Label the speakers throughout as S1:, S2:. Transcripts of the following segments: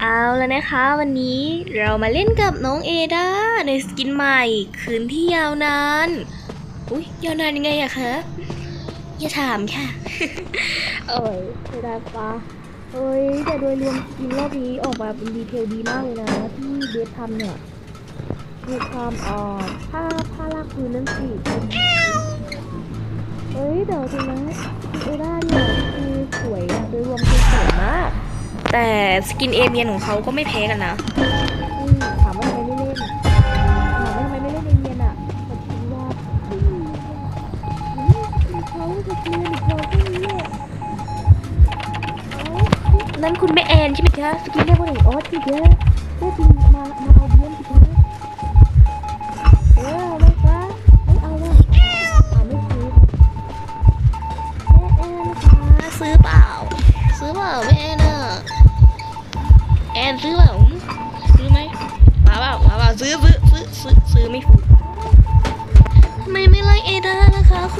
S1: เอาแล้วนะคะ วันนี้เรามาเล่นกับน้องเอดาในสกินใหม่ คืนที่ยาวนาน อุ้ยยาวนานยังไงอะคะอย่าถามค่ะ เอ้ยเอดาปะเอ้ยแต่โดยรวมสกินรอบนี้ออกมาเป็นดีเทลดีมากเลยนะที่เบสทำเนี่ยมีความอ่อนผ้าผ้าลากพื้นนั่นสิเอ้ยเดี๋ยวจริงนะเอดาเนี่ยคือสวยอะโดยรวมคือสวยมาก แต่สกินเอเมียนของเขาก็ไม่แพ้กันนะอืมถามว่าทำไมไม่เล่นถามว่าทำไมไม่เล่นเอเมียนอะผมคิดว่าอืมอืมเขาจะเกลียนเขาแค่นี้แหละเอ้านั่นคุณแม่แอนใช่ไหมคะสกินเรียกว่าไหนอ๋อที่เดียวแม่จริงมามาเอาเบี้ยนสิคะเออเอาไหมคะไม่เอาเลยอ่าไม่ซื้อค่ะแม่แอนนะคะซื้อเปล่า ซื้อเปล่าแม่แอนอะ แอนซื้อเปล่าซื้อไหมมาเปล่ามาเปล่าซื้อซื้อซื้อซื้อซื้อไม่ถูกทำไมไม่ไล่เอดานะคะคุณ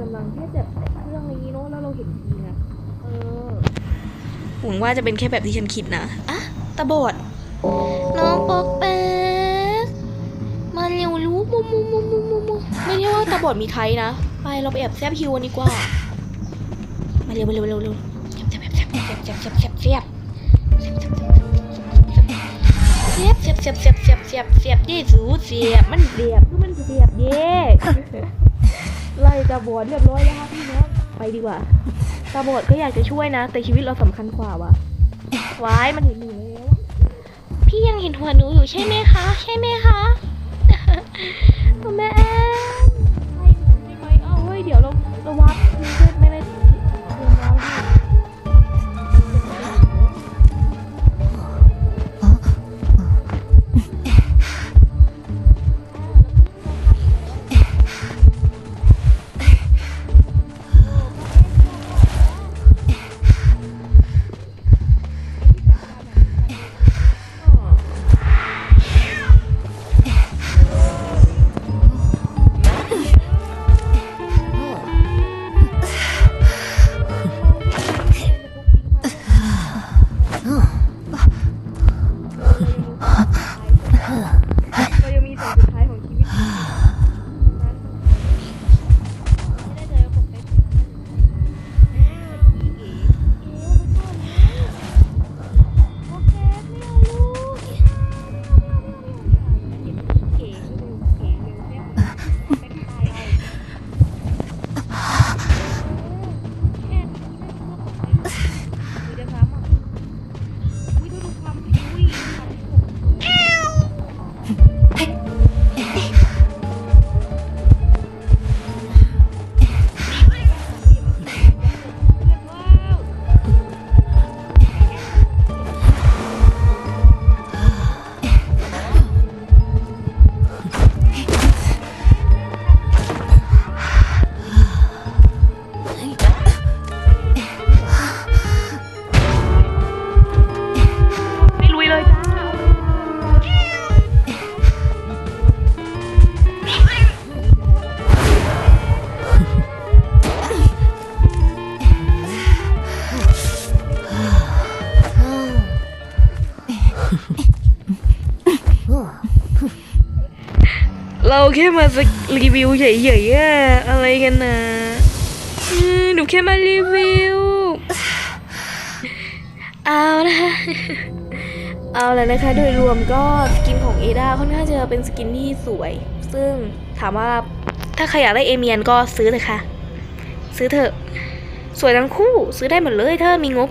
S1: กำลังแค่แบบเครื่องอะไรนี้เนาะแล้วเราเห็นทีนะเออหวังว่าจะเป็นแค่แบบที่ฉันคิดนะอะตาบอดน้องปอกแป๊กมาเร็วรู้มุมมุมมุมมุมมุมมุมไม่ใช่ว่าตาบอดมีไทยนะ ไปเราไปแอบแซบฮิวกันดีกว่า มาเร็วมาเร็วเร็วเร็วแซบแซบแซบแซบแซบแซบแซบแซบเสียบเสียบเสียบเสียบเสียบเสียบเสียบยี่สูเสียบมันเสียบคือมันเสียบเย่ จะบอดเรียบร้อยแล้วครับพี่น้องไปดีกว่าตาบอดก็อยากจะช่วยนะ แต่ชีวิตเราสำคัญกว่าวะว้ายมันเห็นหนูแล้วพี่ยังเห็นหัวหนูอยู่ใช่ไหมคะ ใช่ไหมคะแม่ เราแค่มาสรีวิวเฉยๆอะอะไรกันนะหนูแค่มารีวิว เอานะคะเอาแล้วนะคะโดยรวมก็สกินของเอดาค่อนข้างจะเป็นสกินที่สวย ซึ่งถามว่าถ้าใครอยากได้เอเมียนก็ซื้อเถอะค่ะ ซื้อเถอะ สวยทั้งคู่ซื้อได้หมดเลยถ้ามีงบ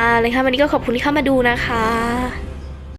S1: อ่าเลยค่ะวันนี้ก็ขอบคุณที่เข้ามาดูนะคะ